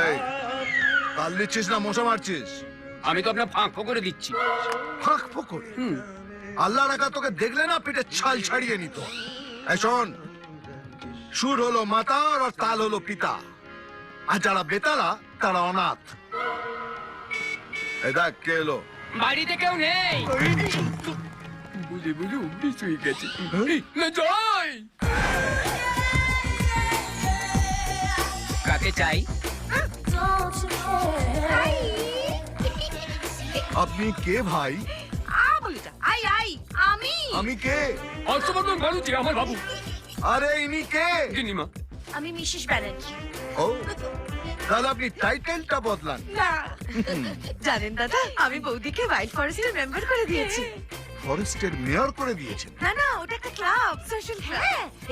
এই কাল দিচ্ছিস না মশা মারছিস আমি তো আপনার ফাঁক করে দিচ্ছি ফাঁক ফোকরে আল্লাহ রাখা তোকে দেখলে না পেটে ছাল ছাড়িয়ে নিত শোন সুর হলো মাতার আর তাল হলো পিতা আর যারা বেতালা তারা অনাথ দেখ কে এলো বাড়িতে কেউ নেই বুঝে বুঝে অভ্যেস হয়ে গেছে না যাই কাকে চাই। আপনি কে ভাই? আই আই আমি। আমি কে? হর্ষবর্ধন বাড়ুচি আমার বাবু। আরে ইনি কে? গিনিমা আমি মিসেস ব্যানার্জি ও তাহলে আপনি টাইটেলটা বদলান। না। জানেন দাদা আমি বৌদিকে ওয়াইল্ড ফরেস্টের মেম্বার করে দিয়েছি। ফরেস্টের মেয়র করে দিয়েছেন। না না ওটা একটা ক্লাব। সোশ্যাল ক্লাব হ্যাঁ।